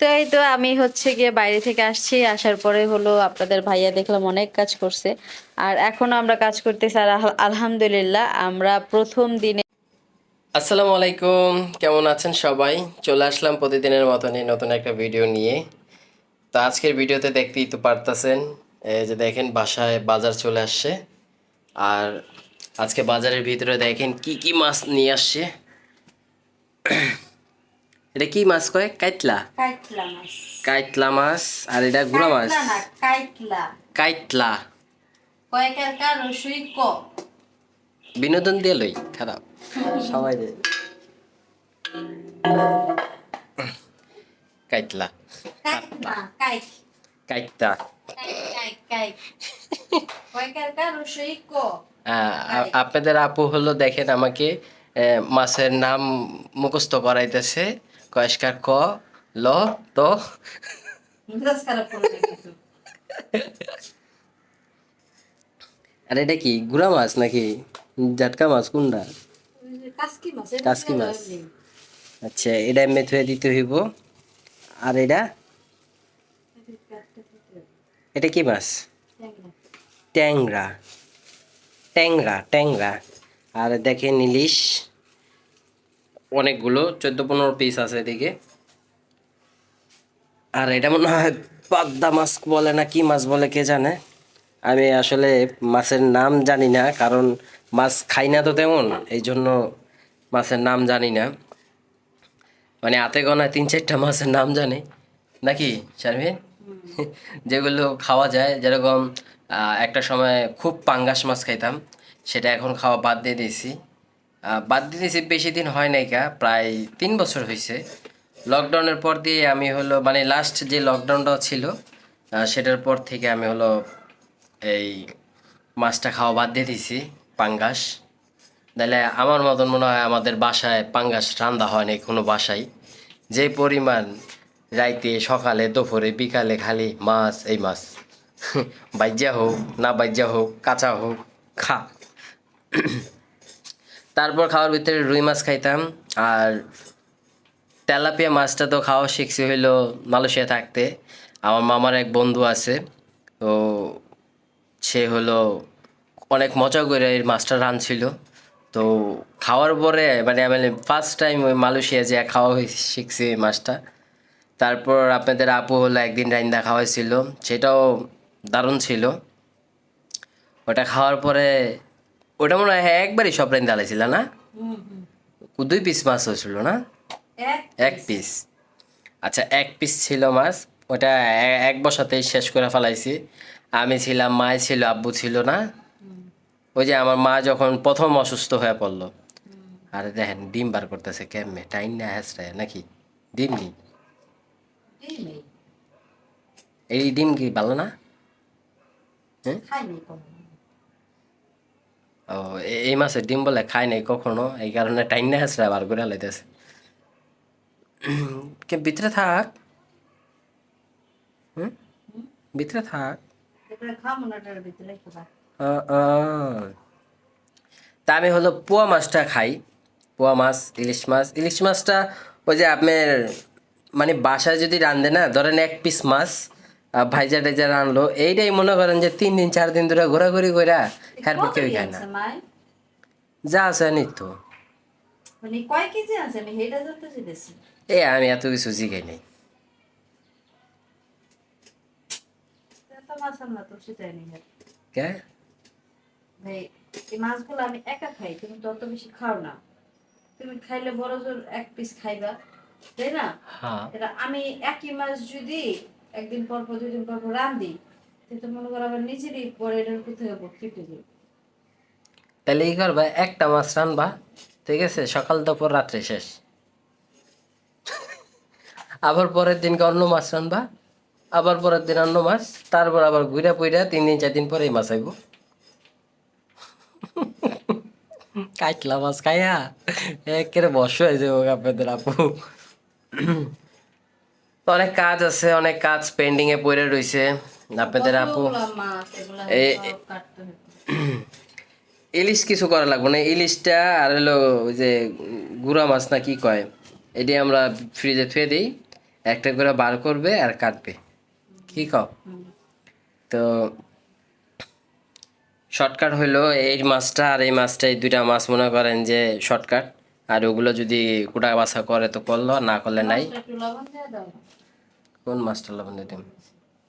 তো এই তো আমি হচ্ছে গিয়ে বাইরে থেকে আসছি। আসার পরে হলো আপনাদের ভাইয়া দেখলাম অনেক কাজ করছে। আর এখন আমরা কাজ করতেছি আর আলহামদুলিল্লাহ, আমরা প্রথম দিনে আসসালামু আলাইকুম, কেমন আছেন সবাই? চলে আসলাম প্রতিদিনের মতনই নতুন একটা ভিডিও নিয়ে। তো আজকের ভিডিওতে দেখতেই তো পারতেছেন এই যে দেখেন বাসায় বাজার চলে আসছে। আর আজকে বাজারের ভিতরে দেখেন কি কি মাছ নিয়ে আসছে। এটা কি মাছ কয়? কাইতলা মাছ। কাইতলা মাছ আর এটা গুড়া মাছ। কাইতলা কয়েকের কার রসুই ক বিনোদন দিয়ে লই খারাপ। সবাই দে কাইতলা আপনাদের আপু হলো দেখেন আমাকে আহ, মাছের নাম মুখস্থ করাইতেছে। কয়েস্কার ক, ল, তো। আর এটা কি, গুড়া মাছ নাকি? জাটকা মাছ কোনটা কাসকি মাছ। আচ্ছা এটা এমনি থুয়ে দিতে হইব। আর এটা? এটা কি মাছ? ট্যাংরা। ট্যাংরা ট্যাংরা। আর দেখেন ইলিশ। অনেকগুলো চোদ্দ পনেরো পিস আছে এদিকে। আর এটা মনে হয় পাদ্দা মাছ বলে না কি মাছ বলে কে জানে? আমি আসলে মাছের নাম জানি না কারণ মাছ খাই না তো তেমন এই জন্য মাছের নাম জানি না। মানে হাতে গোনা তিন চারটা মাছের নাম জানি। নাকি শারমিন? যেগুলো খাওয়া যায় যেরকম একটা সময় খুব পাঙ্গাস মাছ খাইতাম সেটা এখন খাওয়া বাদ দিয়ে দিয়েছি। বাদ দিয়েছি বেশি দিন হয় নাই কা প্রায় তিন বছর হয়েছে লকডাউনের পর দিয়ে আমি হলো মানে লাস্ট যে লকডাউনটা ছিল সেটার পর থেকে আমি হলো এই মাছটা খাওয়া বাদ দিয়ে দিয়েছি পাঙ্গাস। তাহলে আমার মতন মনে হয় আমাদের বাসায় পাঙ্গাস রান্দা হয় নাই কোনো বাসায়। যে পরিমাণ রাইতে, সকালে, দুপুরে, বিকালে খালি মাছ, এই মাছ। বাইজা হোক, না বাইজা হোক, কাঁচা হোক, খা। তারপর খাওয়ার ভিতরে রুই মাছ খাইতাম, আর তেলাপিয়া মাছটা তো খাওয়া শিখছি হইল মালয়েশিয়া থাকতে। আমার মামার এক বন্ধু আছে, তো সে হলো অনেক মজা করে এই মাছটা রাঁধছিল। তো খাওয়ার পরে মানে আমি ফার্স্ট টাইম ওই মালয়েশিয়া যে খাওয়া শিখছি এই মাছটা। তারপর আপনাদের আপু হলো একদিন রাইন্দা খাওয়াইছিল, সেটাও দারুণ ছিল। ওটা খাওয়ার পরে ওটা মনে হয় একবারই সব রাইন্দা আলাইছিল না দুই পিস মাছ হয়েছিল না? এক পিস আচ্ছা এক পিস ছিল মাছ। ওটা এক বসাতেই শেষ করে ফেলাইছি। আমি ছিলাম মা ছিল আব্বু ছিল না। ওই যে আমার মা যখন প্রথম অসুস্থ হয়ে পড়ল। আর দেখেন ডিম বার করতেছে কেমনে? টাইম না হ্যাসরায় নাকি? ডিম কি এই ডিম কি ভালো না? হ্যাঁ? নাই ও এ- এই মাছের ডিম বলে খাই নাই কখনো এই কারণে টাইম না হ্যাসরায় বার করে লাইতেছে। কে ভিতরে থাক। হুম? ভিতরে থাক। তা আমি হলো পোয়া মাছটা খাই। পোয়া মাছ ইলিশ মাছ। ইলিশ মাছটা ওই যে আপনার মানে বাসায় যদি রান্ধে না ধরেন এক পিস মাছ ভাইজা টাইজা রানলো এইটাই মনে করেন যে তিন দিন চার দিন ধরে ঘোরাঘুরি করে হ্যাঁ কেউ খায় না। যা আছে নিত্য। মানে এ আমি এত কিছু জিগাই নেই। কে? ভাই এই মাছগুলো আমি একা খাই তুমি তো অত বেশি খাও না। তুমি খাইলে বড় জোর এক পিস খাইবা তাই না? হ্যাঁ। এটা আমি একই মাছ যদি একদিন পর পর, দুই দিন পর পর রান্ধি তো মনে করো আমার নিজেরই পরে এটার কোথায় কেটে যাবে তাহলে এই করবা, একটা মাছ রানবা, ঠিক আছে? সকাল দুপুর, রাত্রে শেষ। আবার পরের দিনকে অন্য মাছ রানবা, আবার পরের দিন অন্য মাছ, তারপর আবার ঘুরে পুইরা তিন দিন, চার দিন পরে এই মাছ আইব। কাইটলা মাছ খাইয়া, একেবারে বস হয়ে যাব আপনাদের আপু। তো অনেক কাজ আছে অনেক কাজ পেন্ডিং এ পড়ে রইছে। আপনাদের আপু ইলিশ কিছু করা লাগবে না। ইলিশটা আর হলো ওই যে গুড়া মাছ না কি কয়? এটি আমরা ফ্রিজে থুয়ে দিই। একটা করে বার করবে আর কাটবে। কি কও? তো শর্টকাট হইল এই মাছটা আর এই মাছটা এই দুইটা মাছ মনে করেন যে শর্টকাট আর ওগুলো যদি কুটা বাসা করে তো করল না করলে নাই। দিয়ে কোন মাছটা লবণ দিতাম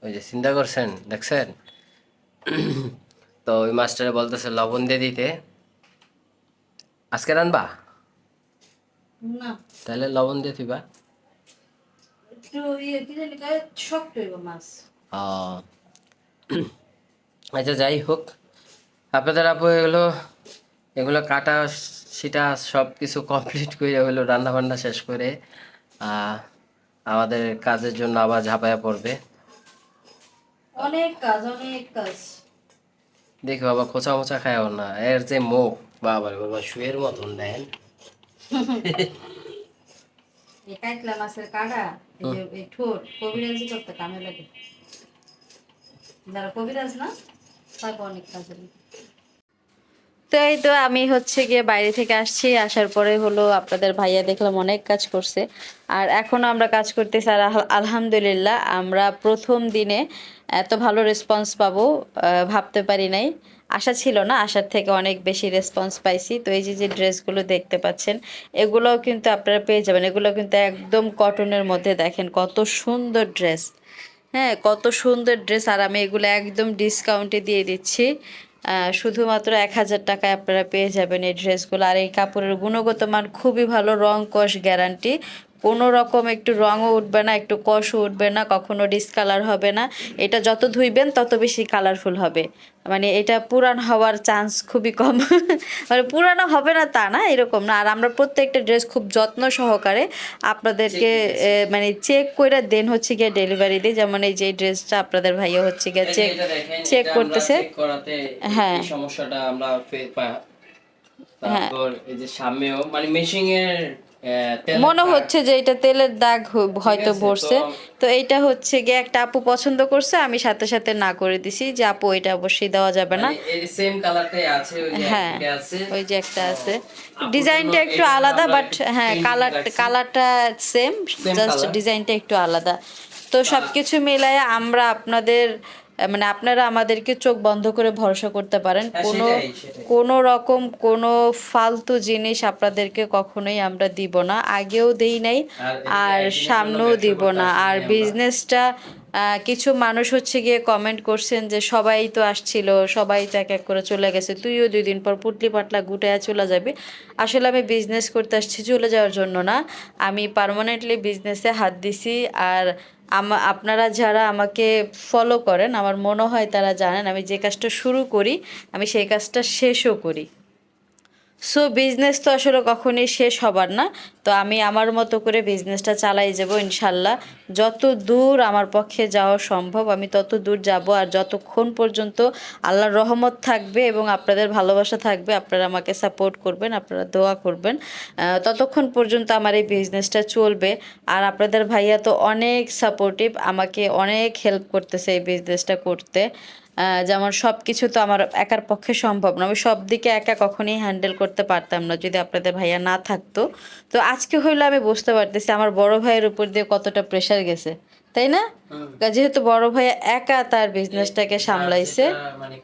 ওই যে চিন্তা করছেন দেখছেন? তো ওই মাছটারে বলতেছে লবণ দিয়ে দিতে। আজকে রানবা? তাহলে লবণ দিয়ে দিবা। ইয়ে। আচ্ছা যাই হোক। আপনাদের আপু এগুলো এগুলো কাটা সেটা সব কিছু কমপ্লিট করে হলো রান্না বান্না শেষ করে আমাদের কাজের জন্য আবার ঝাঁপায়া পড়বে। অনেক কাজ অনেক কাজ। দেখি বাবা খোঁচা মোচা খায়ও না। এর যে মুখ বাবা বাবা শুয়ের মতন দেন কাটলা মাছের কাটা এই ঠোঁট কবিরাজি করতে কামে লাগে। যারা কবিরাজ না তাকে অনেক কাজে লাগে তো এই তো আমি হচ্ছে গিয়ে বাইরে থেকে আসছি। আসার পরে হলো আপনাদের ভাইয়া দেখলাম অনেক কাজ করছে। আর এখন আমরা কাজ করতেছি আর আলহামদুলিল্লাহ আমরা প্রথম দিনে এত ভালো রেসপন্স পাবো ভাবতে পারি নাই। আশা ছিল না, আশার থেকে অনেক বেশি রেসপন্স পাইছি। তো এই যে যে ড্রেসগুলো দেখতে পাচ্ছেন, এগুলোও কিন্তু আপনারা পেয়ে যাবেন। এগুলো কিন্তু একদম কটনের মধ্যে দেখেন, কত সুন্দর ড্রেস হ্যাঁ কত সুন্দর ড্রেস আর আমি এগুলো একদম ডিসকাউন্টে দিয়ে দিচ্ছি। শুধুমাত্র এক হাজার টাকায় আপনারা পেয়ে যাবেন এই ড্রেসগুলো আর এই কাপড়ের গুণগত মান খুবই ভালো, রং কষ গ্যারান্টি কোনো রকম একটু রঙও উঠবে না একটু কষও উঠবে না কখনো ডিসকালার হবে না। এটা যত ধুইবেন তত বেশি কালারফুল হবে। মানে এটা পুরান হওয়ার চান্স খুবই কম। মানে পুরানো হবে না তা না এরকম না। আর আমরা প্রত্যেকটা ড্রেস খুব যত্ন সহকারে আপনাদেরকে মানে চেক করে দেন হচ্ছে গিয়ে ডেলিভারি দিই যেমন এই যে ড্রেসটা আপনাদের ভাইয়া হচ্ছে গিয়ে চেক চেক করতেছে। করাতে হ্যাঁ। সমস্যাটা আমরা তারপর এই যে সামনেও মানে মেশিং এর মনে হচ্ছে যে এটা তেলের দাগ হয়তো ভরছে। তো- এইটা হচ্ছে গিয়ে একটা আপু পছন্দ করছে আমি সাথে সাথে না করে দিছি। যে আপু এটা অবশ্যই দেওয়া যাবে না। মানে সেম কালারটাই আছে হ্যাঁ ওই যে একটা আছে। ডিজাইনটা একটু আলাদা বাট হ্যাঁ কালার কালারটা সেম জাস্ট ডিজাইনটা একটু আলাদা। তো সব কিছু মিলায় আমরা আপনাদের মানে আপনারা আমাদেরকে চোখ বন্ধ করে ভরসা করতে পারেন। হ্যাঁ, কোনো। কোনো রকম কোনো ফালতু জিনিস আপনাদেরকে কখনোই আমরা দিব না। আগেও দেই নাই আর সামনেও দিব না। আর বিজনেসটা কিছু মানুষ হচ্ছে গিয়ে কমেন্ট করছেন যে সবাই তো আসছিল, সবাই তো এক এক করে চলে গেছে, তুইও দুই দিন পর পুটলি পাটলা গুটায় চলে যাবি। আসলে আমি বিজনেস করতে আসছি চলে যাওয়ার জন্য না, আমি পার্মানেন্টলি বিজনেসে হাত দিছি আর আপনারা যারা আমাকে ফলো করেন, আমার মনে হয় তারা জানেন আমি যে কাজটা শুরু করি, আমি সেই কাজটা শেষও করি। সো বিজনেস তো আসলে কখনোই শেষ হবার না তো আমি আমার মতো করে বিজনেসটা চালাই যাব ইনশাল্লাহ। যত দূর আমার পক্ষে যাওয়া সম্ভব, আমি তত দূর যাব আর যতক্ষণ পর্যন্ত আল্লাহর রহমত থাকবে এবং আপনাদের ভালোবাসা থাকবে, আপনারা আমাকে সাপোর্ট করবেন, আপনারা দোয়া করবেন। ততক্ষণ পর্যন্ত আমার এই বিজনেসটা চলবে। আর আপনাদের ভাইয়া তো অনেক সাপোর্টিভ আমাকে অনেক হেল্প করতেছে এই বিজনেসটা করতে। যেমন সব কিছু তো আমার একার পক্ষে সম্ভব না। আমি সব দিকে একা কখনোই হ্যান্ডেল করতে পারতাম না যদি আপনাদের ভাইয়া না থাকতো। তো আজকে হইলে আমি বুঝতে পারতেছি আমার বড় ভাইয়ের উপর দিয়ে কতটা প্রেশার গেছে তাই না? যেহেতু বড় ভাইয়া একা তার বিজনেসটাকে সামলাইছে। মানে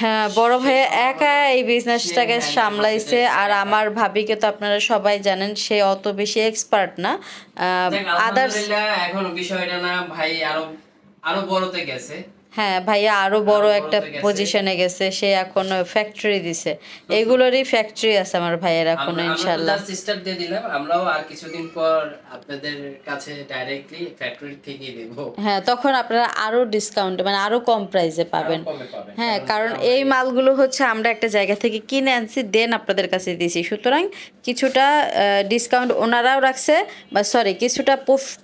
হ্যাঁ বড় ভাইয়া একা এই বিজনেসটাকে সামলাইছে আর আমার ভাবিকে তো আপনারা সবাই জানেন সে অত বেশি এক্সপার্ট না। আদার্স এখন বিষয়টা না ভাই আরও আরও বড়তে গেছে। হ্যাঁ ভাইয়া আরও বড় বড় একটা। পজিশনে গেছে। সে এখন ফ্যাক্টরি দিছে। এগুলোরই ফ্যাক্টরি আছে আমার ভাইয়ের এখন ইনশাআল্লাহ start দিয়ে দিলাম আমরাও আর কিছুদিন পর আপনাদের কাছে ডাইরেক্টলি ফ্যাক্টরি থেকেই দেব হ্যাঁ তখন আপনারা আরও ডিসকাউন্ট মানে আরও কম প্রাইসে পাবেন। হ্যাঁ কারণ এই মালগুলো হচ্ছে আমরা একটা জায়গা থেকে কিনে আনছি দেন আপনাদের কাছে দিছি। সুতরাং কিছুটা ডিসকাউন্ট ওনারাও রাখছে বা সরি কিছুটা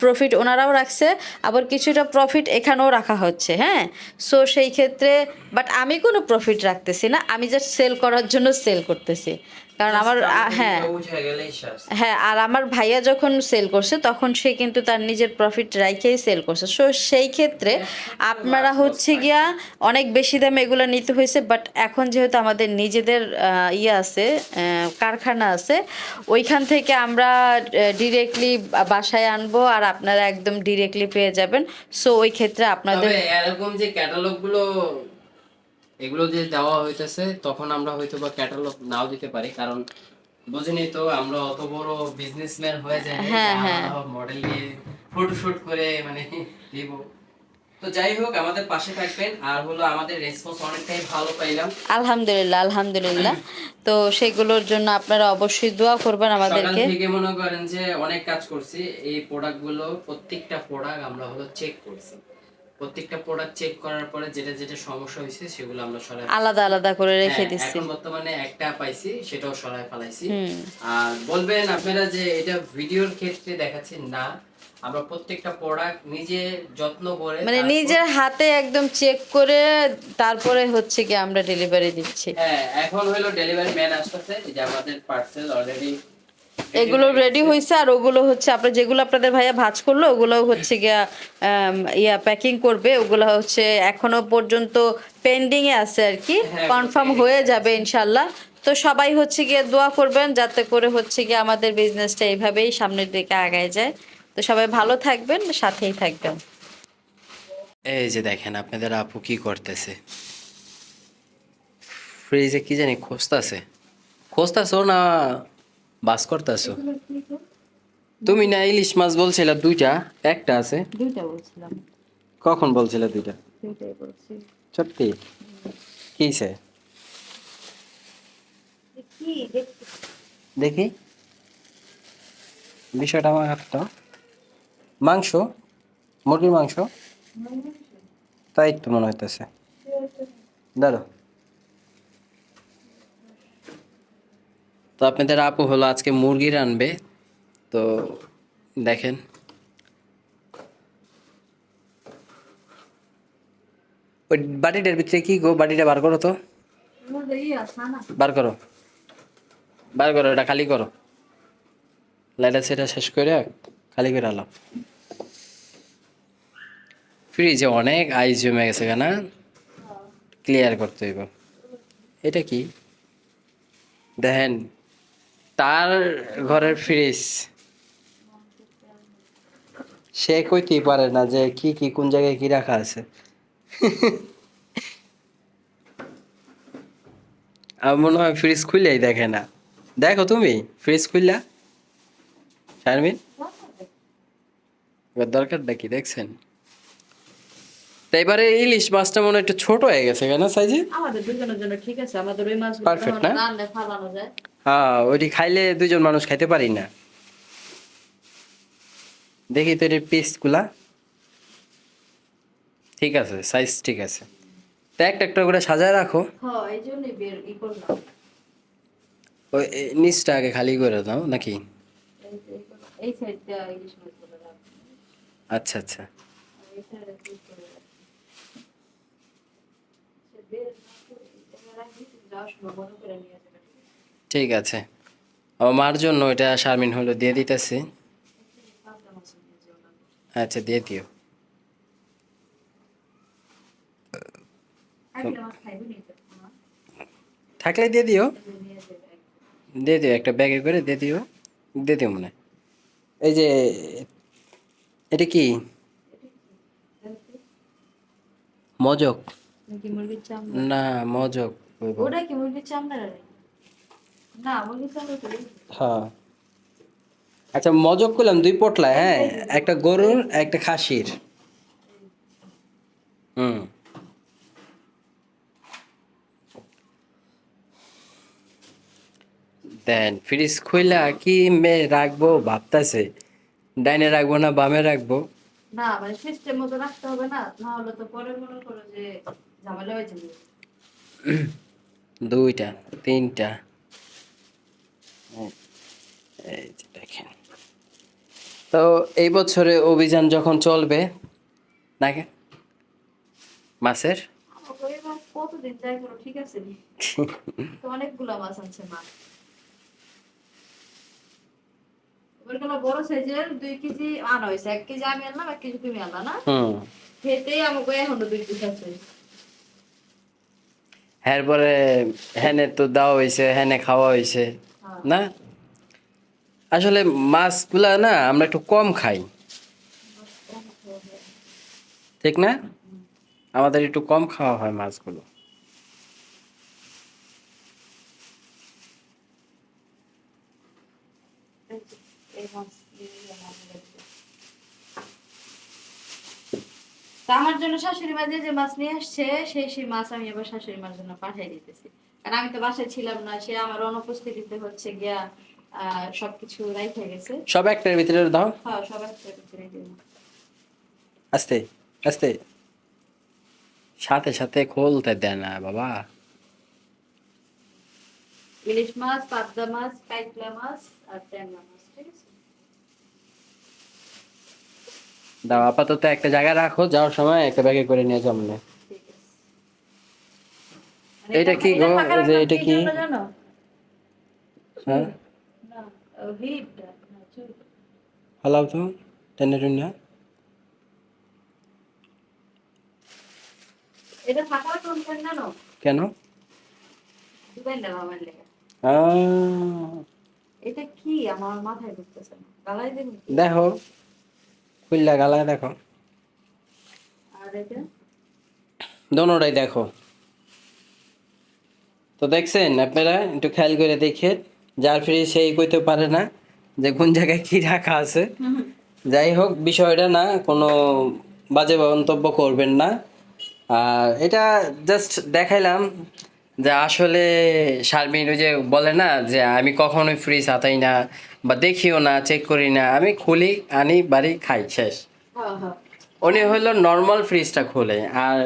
প্রফিট ওনারাও রাখছে আবার কিছুটা প্রফিট এখানেও রাখা হচ্ছে হ্যাঁ? সো সেই ক্ষেত্রে বাট আমি কোনো প্রফিট রাখতেছি না, আমি জাস্ট সেল করার জন্য সেল করতেছি। কারণ আমার হ্যাঁ। হ্যাঁ আর আমার ভাইয়া যখন সেল করছে তখন সে কিন্তু তার নিজের প্রফিট রাইখেই সেল করছে। সো সেই ক্ষেত্রে আপনারা হচ্ছে গিয়া অনেক বেশি দামে এগুলো নিতে হয়েছে বাট এখন যেহেতু আমাদের নিজেদের ইয়ে আছে কারখানা আছে ওইখান থেকে আমরা ডিরেক্টলি বাসায় আনব আর আপনারা একদম ডিরেক্টলি পেয়ে যাবেন। সো ওই ক্ষেত্রে আপনাদের এরকম যে ক্যাটালগগুলো এগুলো যে দেওয়া হইতেছে তখন আমরা হয়তো বা ক্যাটালগ নাও দিতে পারি। কারণ বুঝিনি তো আমরা অত বড় বিজনেসম্যান হয়ে যাই হ্যাঁ, হ্যাঁ। মডেল নিয়ে ফটোশুট করে মানে দিব। তো যাই হোক আমাদের পাশে থাকবেন। আর হলো আমাদের রেসপন্স অনেকটাই ভালো পাইলাম। আলহামদুলিল্লাহ আলহামদুলিল্লাহ। তো সেগুলোর জন্য আপনারা অবশ্যই দোয়া করবেন আমাদেরকে। থেকে মনে করেন যে অনেক কাজ করছি। এই প্রোডাক্টগুলো প্রত্যেকটা প্রোডাক্ট আমরা হলো চেক করছি। প্রত্যেকটা প্রোডাক্ট চেক করার পরে যেটা যেটা সমস্যা হয়েছে সেগুলো আমরা সরাই আলাদা আলাদা করে রেখে হ্যাঁ, এখন বর্তমানে একটা পাইছি সেটাও সরাই ফেলাইছি। আর বলবেন আপনারা যে এটা ভিডিওর ক্ষেত্রে দেখাচ্ছি না আমরা প্রত্যেকটা প্রোডাক্ট নিজে যত্ন করে মানে নিজের হাতে একদম চেক করে তারপরে হচ্ছে কি আমরা ডেলিভারি দিচ্ছি। হ্যাঁ এখন হলো ডেলিভারি ম্যান আসতেছে যে আমাদের পার্সেল অলরেডি এগুলো রেডি হয়েছে আর ওগুলো হচ্ছে আপনার যেগুলো আপনাদের ভাইয়া ভাজ করল ওগুলো হচ্ছে গিয়া ইয়া প্যাকিং করবে ওগুলো হচ্ছে এখনও পর্যন্ত পেন্ডিং এ আছে আর কি। হ্যাঁ, কনফার্ম হয়ে যাবে ইনশাল্লাহ তো সবাই হচ্ছে গিয়ে দোয়া করবেন যাতে করে হচ্ছে গিয়ে আমাদের বিজনেসটা এইভাবেই সামনের দিকে আগায় যায়। তো সবাই ভালো থাকবেন সাথেই থাকবেন। এই যে দেখেন আপনাদের আপু কি করতেছে? ফ্রিজে কি জানি খুঁজতাছে। খুঁজতাছো না। বাস করতেছো? তুমি না ইলিশ মাছ বলছিলে দুইটা একটা আছে। দুইটা বলছিলাম। কখন বলছিলে দুইটা? দুইটাই বলছি। সত্যি? কিছে দেখি বিষয়টা আমার হাতটা মাংস? মুরগির মাংস? তাই তো মনে হইতেছে। দাঁড়ো তো আপনাদের আপু হলো আজকে মুরগি রানবে তো দেখেন। ওই বাটিটার ভিতরে কি গো? বাটিটা বার করো তো। বার করো। বার করো এটা খালি করো। লাইটা সেটা শেষ করে খালি করে আলো। ফ্রিজে অনেক আইস জমে গেছে কেনা ক্লিয়ার করতে হইব। এটা কি? দেখেন তার ঘরের ফ্রিজ সে কইতেই পারে না যে কি কি কোন জায়গায় কি রাখা আছে। আমার মনে হয় ফ্রিজ খুললেই দেখে না। দেখো তুমি ফ্রিজ খুললা? শারমিন? এবার দরকারটা কি দেখছেন? এবারে ইলিশ মাছটা মনে হয় একটু ছোট হয়ে গেছে কেন সাইজে? আমাদের দুজনের জন্য ঠিক আছে আমাদের ওই মাছ Perfect না? ফালানো যায়। হ্যাঁ ওইটি খাইলে দুজন মানুষ খাইতে পারি না। দেখি তো এটির পিসগুলা ঠিক আছে সাইজ ঠিক আছে। তো একটা একটা করে সাজায় রাখো। হ্যাঁ ওই নিচটা আগে খালি করে দাও নাকি? আচ্ছা আচ্ছা। বের না করে রাখি, যাওয়ার সময় মনে করে নিয়ে ঠিক আছে। আমার মার জন্য এটা শারমিন হলো দিয়ে দিতেছি। আচ্ছা দিয়ে দিও। থাকলে দিয়ে দিও। দিয়ে দিও একটা ব্যাগে করে দিয়ে দিও। দিয়ে দিও মনে। এই যে এটা কি? মজক। না মজক। ওটা কি মুরগির চামড়া রে না মুরগির চামড়া তো এই। হ্যাঁ। আচ্ছা মজক করলাম দুই পটলা হ্যাঁ? একটা গরুর একটা খাসির। হুম। দেন ফ্রিজ খুইলা কি মে রাখব ভাবতাছে? ডাইনে রাখব না বামে রাখব? না মানে সিস্টেম মতো রাখতে হবে না না হলে তো পরে মনে করো যে ঝামেলা হয়ে যাবে। দুইটা তিনটা। এই- এই যে দেখেন। তো এই বছরে অভিযান যখন চলবে নাকি? মাছের? আমাকে এই কতদিন যাই করো ঠিক আছে তো অনেকগুলা মাছ আছে মা। ওইগুলো বড় সাইজের দুই কেজি আনা হয়েছে। এক কেজি আমি আনলাম এক কেজি তুমি আনলা না? খেতেই আমাকে এখনও দুই পিস আছে। এরপরে হেনে তো দেওয়া হয়েছে হেনে খাওয়া হয়েছে। হ্যাঁ। না? আসলে মাছগুলা না আমরা একটু কম খাই। ঠিক না? আমাদের একটু কম খাওয়া হয় মাছগুলো। এই মাছ দিয়ে আমার লাগবে। তা আমার জন্য শাশুড়ি মা যে যে মাছ নিয়ে আসছে সেই সেই মাছ আমি এবার শাশুড়ি মার জন্য পাঠিয়ে দিতেছি। কারণ আমি তো বাসায় ছিলাম না সে আমার অনুপস্থিতিতে হচ্ছে গিয়া সবকিছু রাইখে গেছে। সব একটার ভিতরে দাও। হ্যাঁ সবাই ভিতরে আস্তে আস্তে। সাথে সাথে খুলতে দেয় না বাবা। ইলিশ মাছ পাবদা মাছ কাইকলা মাছ আর ট্যাংরা মাছ ঠিক আছে দাও আপাতত একটা জায়গায় রাখো যাওয়ার সময় একটা ব্যাগে করে নিয়ে যাও মনে মানে এইটা কি গো? যে এটা কি? হ্যাঁ। হালাও তো টেনে টুনে এটা কেন। এটা কি? আমার মাথায় ঢুকতেছে না। গালায় দিন দেখো খুললা গালায় দেখো। দোনোটাই দেখো। তো দেখছেন আপনারা? একটু খেয়াল করে দেখে। যার ফ্রি সেই কইতে পারে না যে কোন জায়গায় কি রাখা আছে। যাই হোক বিষয়টা না কোনো বাজে মন্তব্য করবেন না। আর এটা জাস্ট দেখাইলাম যে আসলে শারমিন ওই যে বলে না যে আমি কখনোই ফ্রিজ হাতাই না। বা দেখিও না চেক করি না আমি খুলি আনি বাড়ি খাই শেষ। হ্যাঁ হ্যাঁ। উনি হলো নর্মাল ফ্রিজটা খুলে আর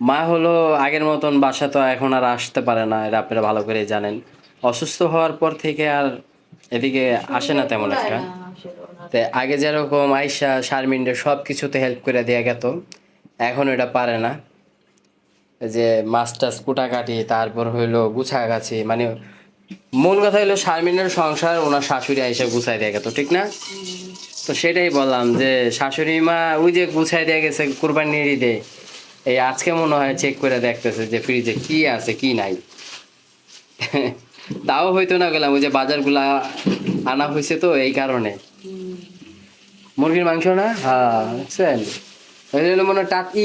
মা হলো আগের মতন বাসা তো এখন আর আসতে পারে না এটা আপনারা ভালো করে জানেন। অসুস্থ হওয়ার পর থেকে আর এদিকে আসে না তেমন একটা। তো আগে যেরকম আয়সা শারমিনদের সব কিছুতে হেল্প করে দেওয়া গেত এখন এটা পারে না। যে মাছ টাছ কুটাকাটি তারপর হইল গুছাগাছি মানে মূল কথা হলো শারমিনের সংসার, ওনার শাশুড়ি আইসা গুছাই দেওয়া গেত ঠিক না? তো সেটাই বললাম যে, শাশুড়ি মা ওই যে গুছাই দেওয়া গেছে কুরবানির ঈদে এই আজকে মনে হয় চেক করে দেখতেছে যে ফ্রিজে কি আছে, কি নাই। তাও হয়তো না গেলাম, ওই যে বাজারগুলা আনা হয়েছে তো, এই কারণে। মুরগির মাংস না? হ্যাঁ বুঝছেন মনে হয় টাকি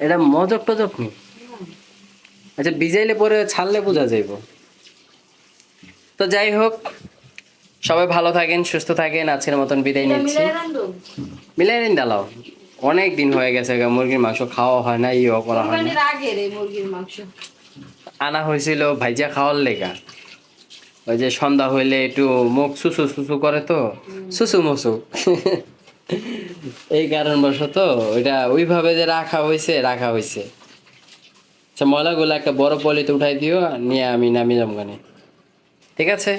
এটা মজক টজক নি। হুম। আচ্ছা ভিজাইলে পরে ছাড়লে বোঝা যাইব। তো যাই হোক সবাই ভালো থাকেন সুস্থ থাকেন আজকের মতন বিদায় নিচ্ছি। মিলাই? নিন ডালাও অনেক দিন হয়ে গেছে গা, মুরগির মাংস খাওয়া হয় না ইও করা হয় না আনা হয়েছিল ভাইজা খাওয়ার লেগা। ওই যে সন্ধ্যা হইলে একটু মুখ সুসু সুসু করে তো সুসু মুসু। এই কারণবশত ওইটা ওইভাবে যে রাখা হয়েছে রাখা হয়েছে আচ্ছা ময়লাগুলো একটা বড় পলিতে উঠাই দিও নিয়ে আমি নামি জমগানে ঠিক আছে